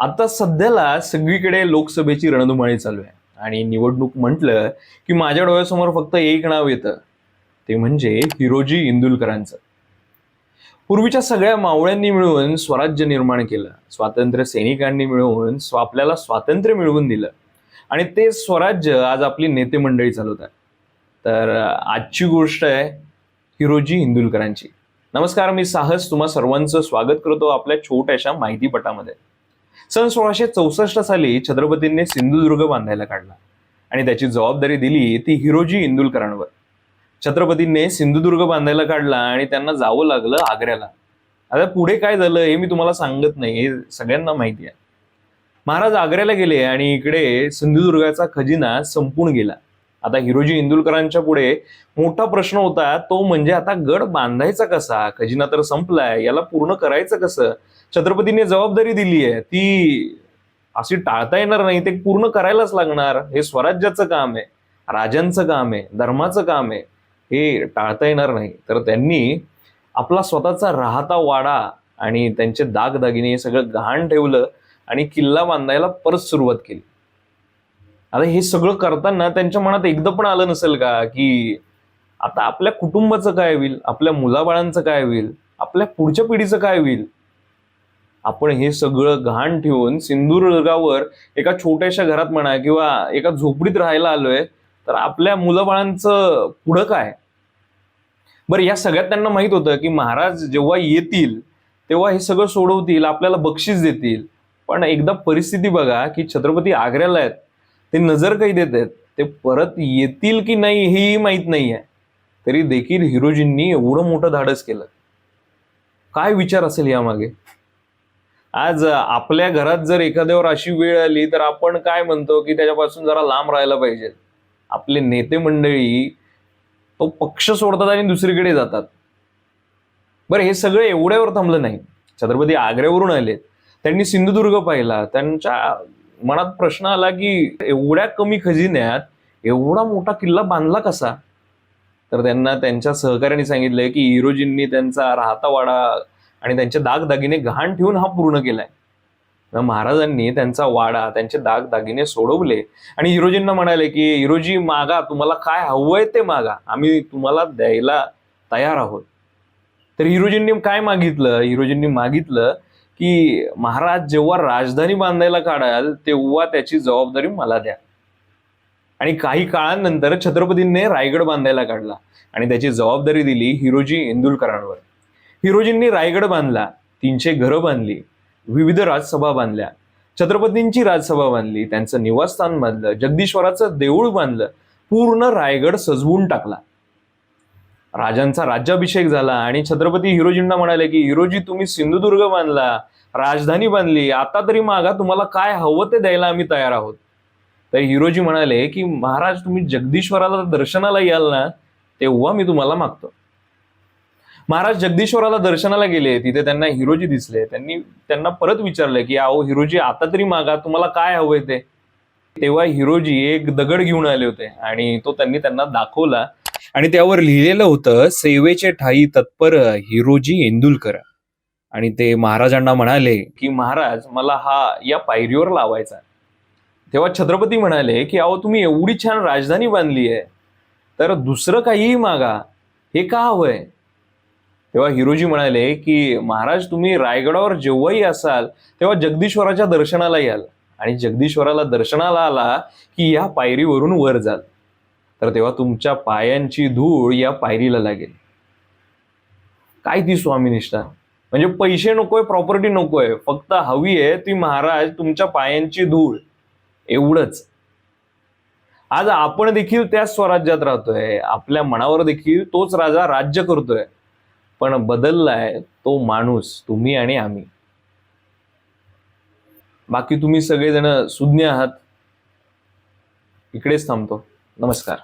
आता सध्याला सगळीकडे लोकसभेची रणधुमाळी चालू आहे. आणि निवडणूक म्हटलं की माझ्या डोळ्यासमोर फक्त एक नाव येतं. ते म्हणजे हिरोजी इंदुलकरांचं. पूर्वीच्या सगळ्या मावळ्यांनी मिळून स्वराज्य निर्माण केलं. स्वातंत्र्य सैनिकांनी मिळून स्व आपल्याला स्वातंत्र्य मिळवून दिलं. आणि ते स्वराज्य आज आपली नेते मंडळी चालवतात. तर आजची गोष्ट आहे हिरोजी इंदुलकरांची. नमस्कार मी साहस. तुम्हा सर्वांचं स्वागत करतो आपल्या छोट्याशा माहितीपटामध्ये. सन सोळाशे चौसष्ट साली छत्रपतींनी सिंधुदुर्ग बांधायला काढला. आणि त्याची जबाबदारी दिली ती हिरोजी इंदुलकरांवर. छत्रपतींनी सिंधुदुर्ग बांधायला काढला आणि त्यांना जावं लागलं आग्र्याला. आता पुढे काय झालं हे मी तुम्हाला सांगत नाही हे सगळ्यांना माहिती आहे. महाराज आग्र्याला गेले आणि इकडे सिंधुदुर्गाचा खजिना संपून गेला. आता हिरोजी इंदुलकरांच्या पुढे मोठा प्रश्न होता तो म्हणजे आता गड बांधायचा कसा? खजिना तर संपलाय याला पूर्ण करायचं कसं? छत्रपतीने जबाबदारी दिली आहे ती अशी टाळता येणार नाही ते पूर्ण करायलाच लागणार. हे स्वराज्याचं काम आहे राजांचं काम आहे धर्माचं काम आहे हे टाळता येणार नाही. तर त्यांनी आपला स्वतःचा राहता वाडा आणि त्यांचे दागदागिने हे सगळं गहाण ठेवलं आणि किल्ला बांधायला परत सुरुवात केली. आता हे सगळं करताना त्यांच्या मनात एकदा पण आलं नसेल का की आता आपल्या कुटुंबाचं काय होईल? आपल्या मुलाबाळांचं काय होईल? आपल्या पुढच्या पिढीचं काय होईल? आपण हे सगळं घाण ठेवून सिंधुदुर्गावर एका छोट्याशा घरात म्हणा किंवा एका झोपडीत राहायला आलोय तर आपल्या मुलाबाळांचं पुढं काय? बरं या सगळ्यात त्यांना माहीत होतं की महाराज जेव्हा येतील तेव्हा हे सगळं सोडवतील आपल्याला बक्षीस देतील. पण एकदा परिस्थिती बघा की छत्रपती आग्र्याला आहेत. ते नजर काही देत आहेत ते परत येतील की नाही हेही माहीत नाही आहे तरी देखील हिरोजींनी एवढं मोठं धाडस केलं. काय विचार असेल यामागे? आज आपल्या घरात जर एखाद्यावर अशी वेळ आली तर आपण काय म्हणतो की त्याच्यापासून जरा लांब राहायला पाहिजे? आपले नेते मंडळी तो पक्ष सोडतात आणि दुसरीकडे जातात. बरं हे सगळं एवढ्यावर थांबलं नाही. छत्रपती आग्र्यावरून आले त्यांनी सिंधुदुर्ग पाहिला. त्यांच्या मनात प्रश्न आला की एवढ्या कमी खजिन्यात एवढा मोठा किल्ला बांधला कसा? तर त्यांना त्यांच्या सहकार्याने सांगितलंय की हिरोजींनी त्यांचा राहता वाडा आणि त्यांचे दागदागिने गहाण ठेवून हा पूर्ण केलाय. महाराजांनी त्यांचा वाडा त्यांचे दागदागिने सोडवले आणि हिरोजींना म्हणाले की हिरोजी मागा तुम्हाला काय हवंय ते मागा. आम्ही तुम्हाला द्यायला तयार आहोत. तर हिरोजींनी काय मागितलं? हिरोजींनी मागितलं की महाराज जेव्हा राजधानी बांधायला काढाल तेव्हा त्याची जबाबदारी मला द्या. आणि काही काळानंतर छत्रपतींनी रायगड बांधायला काढला आणि त्याची जबाबदारी दिली हिरोजी इंदुलकरांवर हिरोजींनी रायगड बांधला तीनशे घरं बांधली विविध राजसभा बांधल्या छत्रपतींची राजसभा बांधली त्यांचं निवासस्थान बांधलं जगदीश्वराचं देऊळ बांधलं पूर्ण रायगड सजवून टाकला. राजांचा राज्याभिषेक झाला आणि छत्रपती हिरोजींना म्हणाले की हिरोजी तुम्ही सिंधुदुर्ग बांधला राजधानी बनली. आता तरी मागा तुम्हाला काय हवं ते द्यायला आम्ही तयार आहोत. तर हिरोजी म्हणाले की महाराज तुम्ही जगदीश्वराला दर्शनाला याल ना तेव्हा मी तुम्हाला मागतो. महाराज जगदीश्वराला दर्शनाला गेले. तिथे त्यांना हिरोजी दिसले. त्यांनी त्यांना परत विचारलं की अहो हिरोजी आता तरी मागा तुम्हाला काय हवंय ते? तेव्हा हिरोजी एक दगड घेऊन आले होते आणि तो त्यांनी त्यांना दाखवला. आणि त्यावर लिहिलेलं होतं सेवेचे ठाई तत्पर हिरोजी इंदुलकर आणि ते महाराजांना म्हणाले की महाराज मला हा या पायरीवर लावायचा तेव्हा छत्रपती म्हणाले की अहो तुम्ही एवढी छान राजधानी बांधली आहे तर दुसरं काहीही मागा. हे का हवंय? तेव्हा हिरोजी म्हणाले की महाराज तुम्ही रायगडावर जेव्हाही असाल तेव्हा जगदीश्वराच्या दर्शनाला याल आणि जगदीश्वराला दर्शनाला आला की या पायरीवरून वर जाल. तर तेव्हा तुमच्या पायांची धूळ या पायरीला लागेल. काय ती स्वामीनिष्ठा म्हणजे पैसे नकोय प्रॉपर्टी नकोय. फक्त हवी आहे ती महाराज तुमच्या पायांची धूळ. एवढंच. आज आपण देखील त्याच स्वराज्यात राहतोय. आपल्या मनावर देखील तोच राजा राज्य करतोय. पण बदललाय तो माणूस तुम्ही आणि आम्ही. बाकी तुम्ही सगळेजण सुज्ञ आहात. इकडेच थांबतो. नमस्कार.